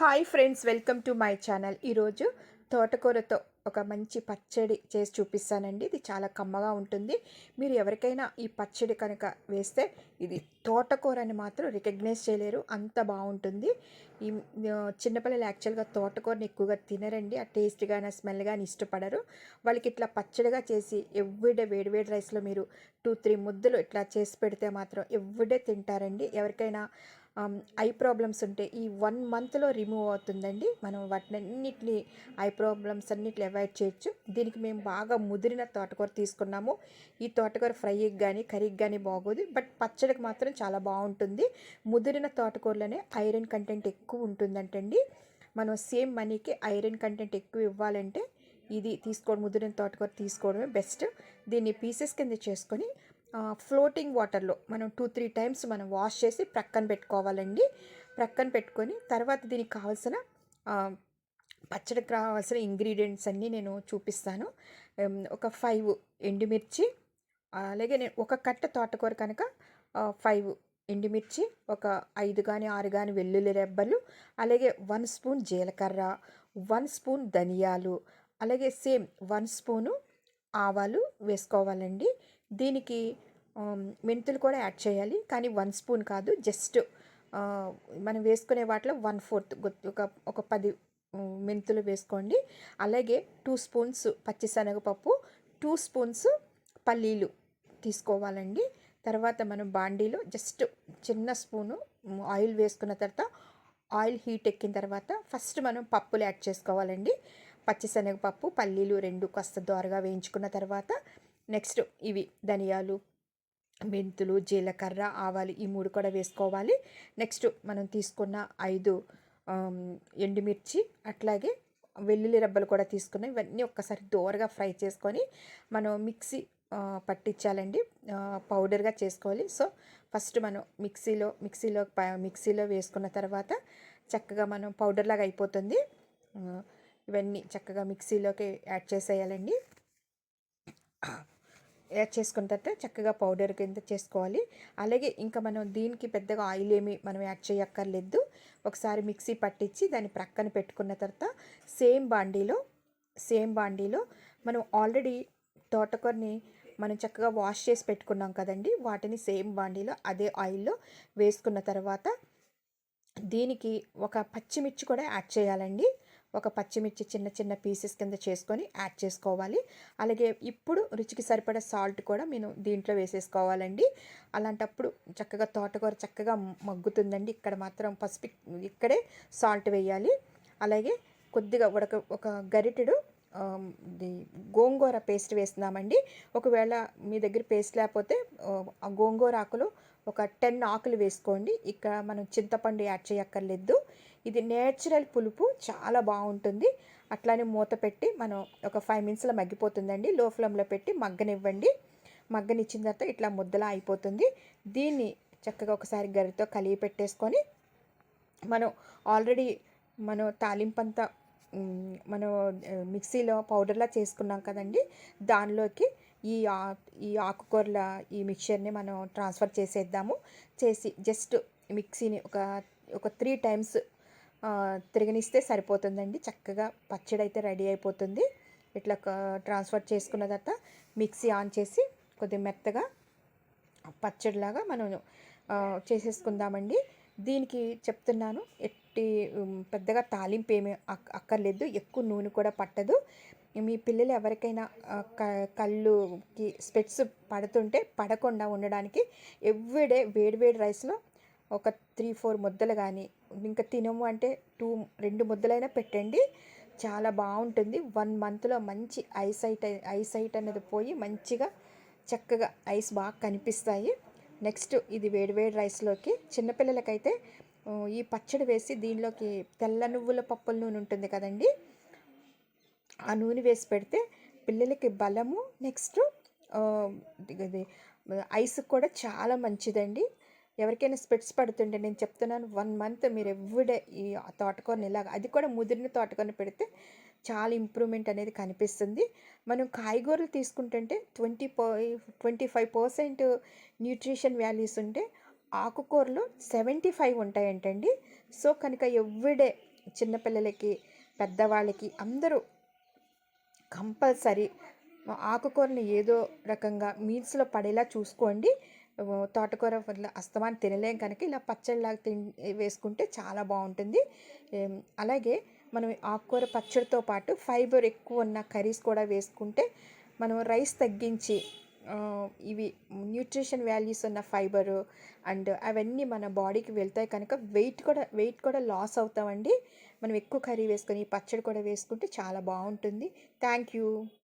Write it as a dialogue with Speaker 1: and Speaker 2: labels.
Speaker 1: Hi friends welcome to my channel ఈరోజు తోటకూరతో ఒక మంచి పచ్చడి చేసి చూపిస్తానండి. ఇది చాలా కమ్మగా ఉంటుంది. మీరు ఎవరికైనా ఈ పచ్చడి కనుక వేస్తే ఇది తోటకూరని మాత్రం రికగ్నైజ్ చేయలేరు. అంత బాగుంటుంది. ఈ చిన్నపిల్లలు యాక్చువల్గా తోటకూరని ఎక్కువగా తినరండి. ఆ టేస్ట్ కానీ స్మెల్ కానీ ఇష్టపడరు. వాళ్ళకి ఇట్లా పచ్చడిగా చేసి ఎవ్రీడే వేడివేడి రైస్లో మీరు టూ త్రీ ముద్దలు ఇట్లా చేసి పెడితే మాత్రం ఎవ్రీడే తింటారండి. ఎవరికైనా ఐ ప్రాబ్లమ్స్ ఉంటే ఈ వన్ మంత్లో రిమూవ్ అవుతుందండి. మనం వాటినన్నిటిని ఐ ప్రాబ్లమ్స్ అన్నిటిని అవాయిడ్ చేయొచ్చు. దీనికి మేము బాగా ముదిరిన తోటకూర తీసుకున్నాము. ఈ తోటకూర ఫ్రైకి కానీ కర్రీకి కానీ బాగోదు. బట్ పచ్చడికి మాత్రం చాలా బాగుంటుంది. ముదిరిన తోటకూరలోనే ఐరన్ కంటెంట్ ఎక్కువ ఉంటుందంటండి. మనం సేమ్ మనీకి ఐరన్ కంటెంట్ ఎక్కువ ఇవ్వాలంటే ఇది తీసుకోవడం ముదిరిన తోటకూర తీసుకోవడమే బెస్ట్ దీన్ని పీసెస్ కింద చేసుకొని ఫ్లోటింగ్ వాటర్లో మనం టూ త్రీ టైమ్స్ మనం వాష్ చేసి ప్రక్కన పెట్టుకోవాలండి. ప్రక్కన పెట్టుకొని తర్వాత దీనికి కావాల్సిన పచ్చడికి కావాల్సిన ఇంగ్రీడియంట్స్ అన్నీ నేను చూపిస్తాను. ఒక ఫైవ్ ఎండుమిర్చి అలాగే నేను ఒక కట్ట తోటకూర కనుక ఫైవ్ ఎండుమిర్చి ఒక ఐదు కానీ ఆరు కానీ వెల్లుల్లి రెబ్బలు అలాగే వన్ స్పూన్ జీలకర్ర వన్ స్పూన్ ధనియాలు అలాగే సేమ్ వన్ స్పూను ఆవాలు వేసుకోవాలండి. దీనికి మెంతులు కూడా యాడ్ చేయాలి. కానీ వన్ స్పూన్ కాదు జస్ట్ మనం వేసుకునే వాటిలో వన్ ఫోర్త్ ఒక ఒక పది మెంతులు వేసుకోండి. అలాగే టూ స్పూన్స్ పచ్చిశనగపప్పు టూ స్పూన్స్ పల్లీలు తీసుకోవాలండి. తర్వాత మనం బాండీలో జస్ట్ చిన్న స్పూను ఆయిల్ వేసుకున్న తర్వాత ఆయిల్ హీట్ ఎక్కిన తర్వాత ఫస్ట్ మనం పప్పులు యాడ్ చేసుకోవాలండి. పచ్చిశనగపప్పు పల్లీలు రెండు కాస్త దోరగా వేయించుకున్న తర్వాత నెక్స్ట్ ఇవి ధనియాలు మెంతులు జీలకర్ర ఆవాలు ఈ మూడు కూడా వేసుకోవాలి. నెక్స్ట్ మనం తీసుకున్న ఐదు ఎండుమిర్చి అట్లాగే వెల్లుల్లి రెబ్బలు కూడా తీసుకున్నాం. ఇవన్నీ ఒక్కసారి దోరగా ఫ్రై చేసుకొని మనం మిక్సీ పట్టించాలండి. పౌడర్గా చేసుకోవాలి. సో ఫస్ట్ మనం మిక్సీలో మిక్సీలో ప- మిక్సీలో వేసుకున్న తర్వాత చక్కగా మనం పౌడర్ లాగా అయిపోతుంది ఇవన్నీ చక్కగా మిక్సీలోకి యాడ్ చేసేయాలండి. యాడ్ చేసుకున్న తర్వాత చక్కగా పౌడర్ కింద చేసుకోవాలి. అలాగే ఇంకా మనం దీనికి పెద్దగా ఆయిల్ ఏమి మనం యాడ్ చేయక్కర్లేదు. ఒకసారి మిక్సీ పట్టించి దాన్ని ప్రక్కన పెట్టుకున్న తర్వాత సేమ్ బాండీలో సేమ్ బాండీలో మనం ఆల్రెడీ తోటకూరని మనం చక్కగా వాష్ చేసి పెట్టుకున్నాం కదండి. వాటిని సేమ్ బాండీలో అదే ఆయిల్లో వేసుకున్న తర్వాత దీనికి ఒక పచ్చిమిర్చి కూడా యాడ్ చేయాలండి. ఒక పచ్చిమిర్చి చిన్న చిన్న పీసెస్ కింద చేసుకొని యాడ్ చేసుకోవాలి. అలాగే ఇప్పుడు రుచికి సరిపడే సాల్ట్ కూడా నేను దీంట్లో వేసేసుకోవాలండి. అలాంటప్పుడు చక్కగా తోటకూర చక్కగా మగ్గుతుందండి. ఇక్కడ మాత్రం పసుపు ఇక్కడే సాల్ట్ వేయాలి. అలాగే కొద్దిగా ఉడక ఒక గరిటెడు గోంగూర పేస్ట్ వేస్తున్నామండి. ఒకవేళ మీ దగ్గర పేస్ట్ లేకపోతే ఆ గోంగూర ఆకులు ఒక టెన్ ఆకులు వేసుకోండి. ఇక్కడ మనం చింతపండు యాడ్ చేయక్కర్లేదు. ఇది నేచురల్ పులుపు చాలా బాగుంటుంది. అట్లానే మూత పెట్టి మనం ఒక ఫైవ్ మినిట్స్లో మగ్గిపోతుందండి. లో ఫ్లేమ్లో పెట్టి మగ్గనివ్వండి. మగ్గనిచ్చిన తర్వాత ఇట్లా ముద్దలా అయిపోతుంది. దీన్ని చక్కగా ఒకసారి గరితో కలిగి పెట్టేసుకొని మనం ఆల్రెడీ మనం తాలింపంతా మనం మిక్సీలో పౌడర్లా చేసుకున్నాం కదండి. దానిలోకి ఈ ఆ- ఈ ఆకుకూరల ఈ మిక్చర్ని మనం ట్రాన్స్ఫర్ చేసేద్దాము. చేసి జస్ట్ మిక్సీని ఒక ఒక త్రీ టైమ్స్ తిరగనిస్తే సరిపోతుందండి. చక్కగా పచ్చడి అయితే రెడీ అయిపోతుంది. ఇట్లా ట్రాన్స్ఫర్ చేసుకున్న తర్వాత మిక్సీ ఆన్ చేసి కొద్దిగా మెత్తగా పచ్చడిలాగా మనం చేసేసుకుందామండి. దీనికి చెప్తున్నాను ఎట్టి పెద్దగా తాలింపు ఏమీ అక్కర్లేదు. ఎక్కువ నూనె కూడా పట్టదు. మీ పిల్లలు ఎవరికైనా క- కళ్ళుకి స్పెట్స్ పడుతుంటే పడకుండా ఉండడానికి ఎవ్రీడే వేడివేడి రైస్లో ఒక త్రీ ఫోర్ ముద్దలు కానీ ఇంకా తినము అంటే టూ రెండు ముద్దలైనా పెట్టండి. చాలా బాగుంటుంది. వన్ మంత్లో మంచి ఐసైట్ ఐసైట్ అనేది పోయి మంచిగా చక్కగా ఐస్ బాగా కనిపిస్తాయి. నెక్స్ట్ ఇది వేడివేడి రైస్లోకి చిన్నపిల్లలకైతే ఈ పచ్చడి వేసి దీనిలోకి తెల్ల నువ్వుల పప్పుల నూనె ఉంటుంది కదండి. ఆ నూనె వేసి పెడితే పిల్లలకి బలము. నెక్స్ట్ ఐస్ కూడా చాలా మంచిదండి. ఎవరికైనా స్పెట్స్ పడుతుంటే నేను చెప్తున్నాను వన్ మంత్ మీరు ఎవ్రీడే ఈ తోటకూరని ఇలాగ అది కూడా ముదిరిన తోటకూరని పెడితే చాలా ఇంప్రూవ్మెంట్ అనేది కనిపిస్తుంది. మనం కాయగూరలు తీసుకుంటుంటే twenty twenty five percent nutrition values ఉంటే ఆకుకూరలు సెవెంటీ ఫైవ్ ఉంటాయంటండి. సో కనుక ఎవ్రీడే చిన్నపిల్లలకి పెద్దవాళ్ళకి అందరూ కంపల్సరీ ఆకుకూరని ఏదో రకంగా మీల్స్లో పడేలా చూసుకోండి. తోటకూర వల్ల అస్తమాన్ తినలేం కనుక ఇలా పచ్చడిలాగా తిన్ వేసుకుంటే చాలా బాగుంటుంది. అలాగే మనం ఆకుకూర పచ్చడితో పాటు ఫైబర్ ఎక్కువ ఉన్న కర్రీస్ కూడా వేసుకుంటే మనం రైస్ తగ్గించి ఇవి న్యూట్రిషన్ వాల్యూస్ ఉన్న ఫైబరు అండ్ అవన్నీ మన బాడీకి వెళ్తాయి కనుక వెయిట్ కూడా వెయిట్ కూడా లాస్ అవుతామండి. మనం ఎక్కువ కర్రీ వేసుకొని ఈ పచ్చడి కూడా వేసుకుంటే చాలా బాగుంటుంది. Thank you.